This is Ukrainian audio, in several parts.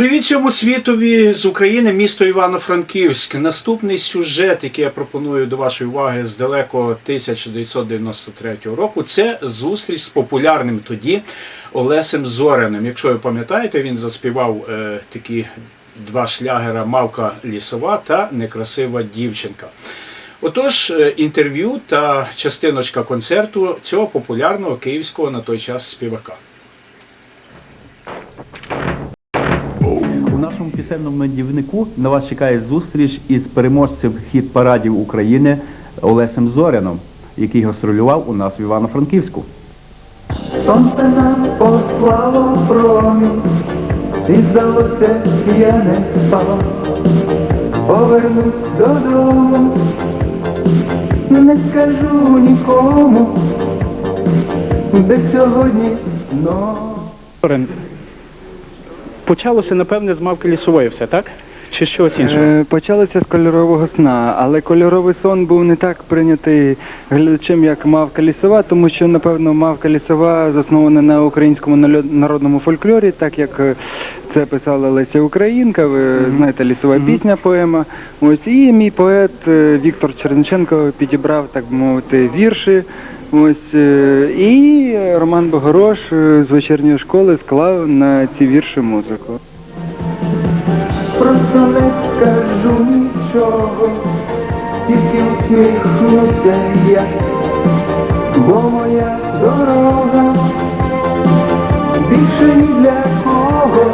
Привіт всьому світові з України, місто Івано-Франківськ. Наступний сюжет, який я пропоную до вашої уваги з далекого 1993 року, це зустріч з популярним тоді Олесем Зоряним. Якщо ви пам'ятаєте, він заспівав е, такі два шлягера Мавка лісова та Некрасива дівчинка. Отож, е, інтерв'ю та частиночка концерту цього популярного київського на той час співака. У нашому пісенному дівнику на вас чекає зустріч із переможцем хіт парадів України Олесем Зоряном, який гастролював у нас в Івано-Франківську. Сонце нам послало промінь, і здалося, я не спав. Повернусь додому, не скажу нікому, де сьогодні но. Почалося, напевне, з мавки лісової все, так? Чи чогось іншого? Е, Почалося з кольорового сна, але кольоровий сон був не так прийнятий глядачем, як мавка лісова, тому що, напевно, мавка лісова заснована на українському народному фольклорі, так як е, це писала Леся Українка, ви знаєте, лісова пісня, поема. Ось і мій поет е, Віктор Черниченко підібрав, так би мовити, вірші. Ось і Роман Богорош з вечірньої школи склав на ці вірші музику. Нічого, тільки усміхнуся я, бо моя дорога більше ні для кого,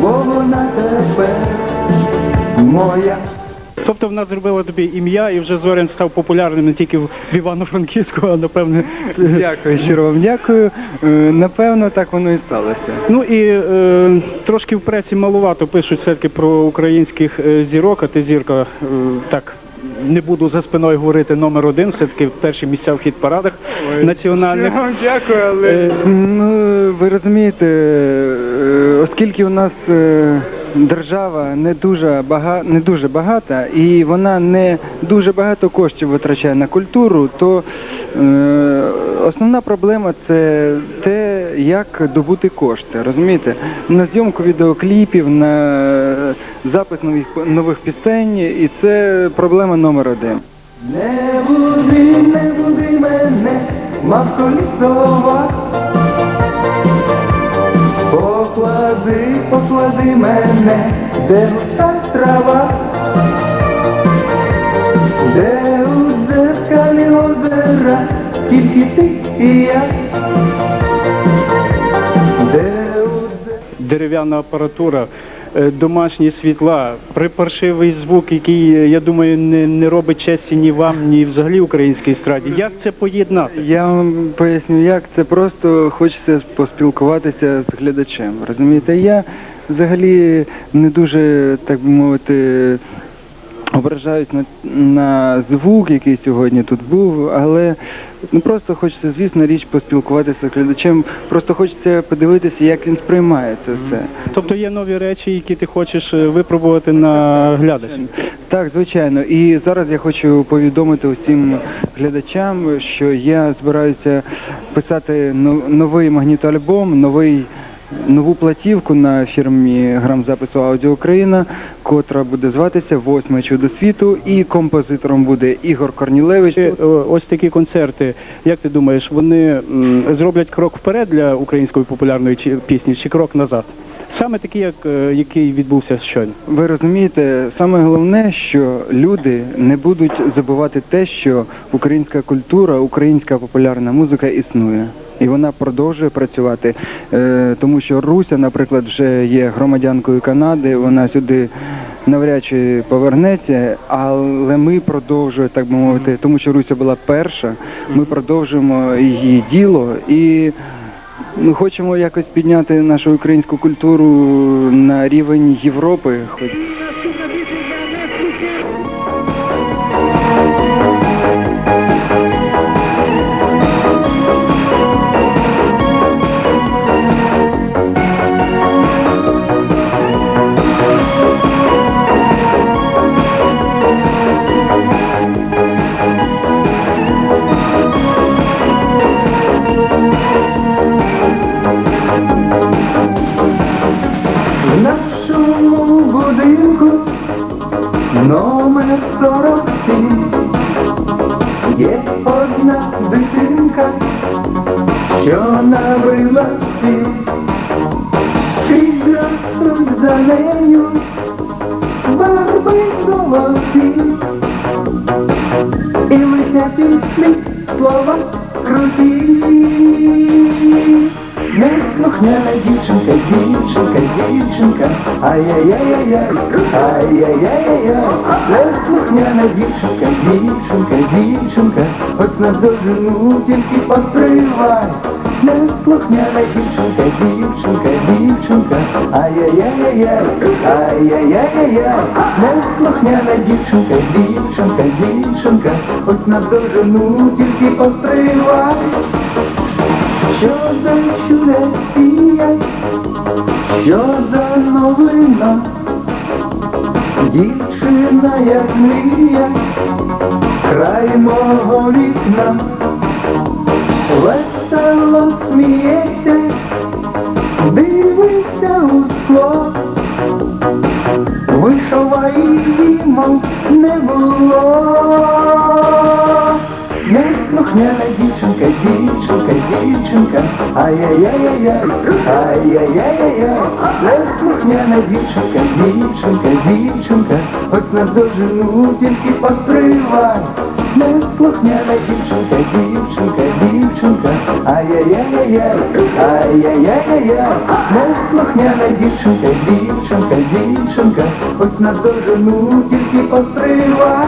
бо вона тепер моя. Тобто вона зробила тобі ім'я і вже Зорян став популярним не тільки в Івано-Франківську, а напевне. Дякую, щиро вам дякую. Е, Напевно, так воно і сталося. Ну і е, трошки в пресі малувато пишуть все-таки про українських е, зірок, а ти зірка е, так. Не буду за спиною говорити номер один, все-таки перші місця в хіт-парадах національних. Я вам дякую, але Е, ну ви розумієте, е, оскільки у нас е, держава не дуже бага, не дуже багата, і вона не дуже багато коштів витрачає на культуру, то е, основна проблема це те, як добути кошти. Розумієте, на зйомку відеокліпів, на запис нових нових пісень, і це проблема номер один. Не буди, не буди мене, мавко лісова. Поклади мене, де густа трава, де у дзеркалі озера, тільки ти і я. Де дерев'яна апаратура, е, домашні світла, припаршивий звук, який, е, я думаю, не, не робить честі ні вам, ні взагалі українській естраді. Як це поєднати? Я вам поясню, як це просто хочеться поспілкуватися з глядачем. Розумієте, я взагалі не дуже, так би мовити, ображаюсь на, на звук, який сьогодні тут був, але ну просто хочеться, звісно, річ поспілкуватися з глядачем. Просто хочеться подивитися, як він сприймає це все. Тобто є нові речі, які ти хочеш е, випробувати на глядачів. Так, звичайно. І зараз я хочу повідомити усім глядачам, що я збираюся писати новий магнітоальбом, новий. Нову платівку на фірмі грамзапису Аудіо Україна, котра буде зватися Восьме чудо світу, і композитором буде Ігор Корнілевич. Е, Ось такі концерти, як ти думаєш, вони зроблять крок вперед для української популярної пісні чи крок назад? Саме такий, як е, який відбувся щойно. Ви розумієте, саме головне, що люди не будуть забувати те, що українська культура, українська популярна музика існує. І вона продовжує працювати, Е, тому що Руся, наприклад, вже є громадянкою Канади, вона сюди навряд чи повернеться, але ми продовжуємо, так би мовити, тому що Руся була перша, ми продовжуємо її діло. І ми хочемо якось підняти нашу українську культуру на рівень Європи. Є одна дитинка, що набила всім, крізь ростуть за нею, барби золоті. І лише пісні слова круті. Неслухняна дівчинка, дівчинка, дівчинка, ай-яй-яй-яй, ай-яй-яй-яй, неслухняна дівчинка, дівчинка, дівчинка, ось нас дожену, тільки постривай. Неслухняна дівчинка, дівчинка, дівчинка, ай-яй-яй-яй, ай-яй-яй-яй, неслухняна дівчинка, дівчинка, дівчинка, ось нас дожену, тільки постривай. Що за чудесія, що за новина, дівчина, як мрія, край мого вікна, весело сміється, ай-яй-яй-яй, ай-яй-яй-яй, неслухняна дівчинка, дівчинка, дівчинка, ось нас дожену, тільки постривай. Неслухняна дівчинка, дівчинка, дівчинка, ай-яй-яй-яй, ай-яй-яй-яй, неслухняна дівчинка, дівчинка, дівчинка, ось нас тільки постривай.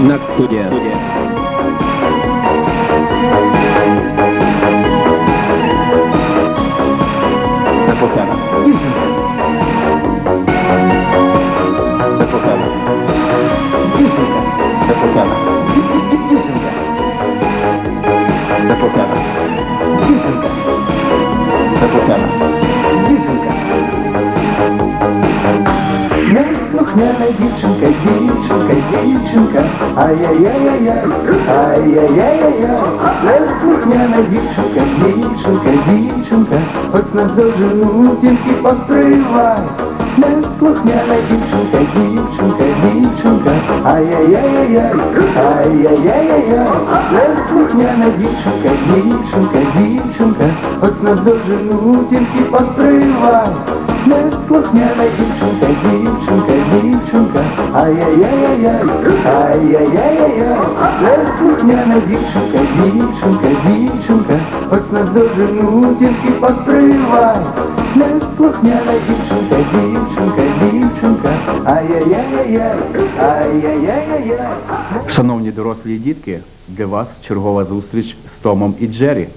На студія. Це покана. Дівчинка, Це покана. дівчинка, Це покана. ді- ді- ді- дівчинка, Це покана. дівчинка, Це покана. дівчинка. Неслухняна дівчинка, дівчинка, дівчинка, ай-яй-яй-яй, ай-яй-яй-яй, неслухняна дівчинка, дівчинка, дівчинка, ось на дожину тільки постривай. Неслухняна дівчинка, дівчинка, дівчинка, ай-яй-яй-яй, ай-яй-яй-яй, неслухняна дівчинка, дівчинка, дівчинка, ось нас дожену, тільки постривай. Неслухняна дівчинка, дівчинка, дівчинка, ай-яй-яй-яй, ай-яй-яй-яй, неслухняна дівчинка, дівчинка, дівчинка, ось нас дожену, тільки постривай. Неслухняна дівчинка, дівчинка, дівчинка. Шановні дорослі дітки, для вас чергова зустріч з Томом і Джері.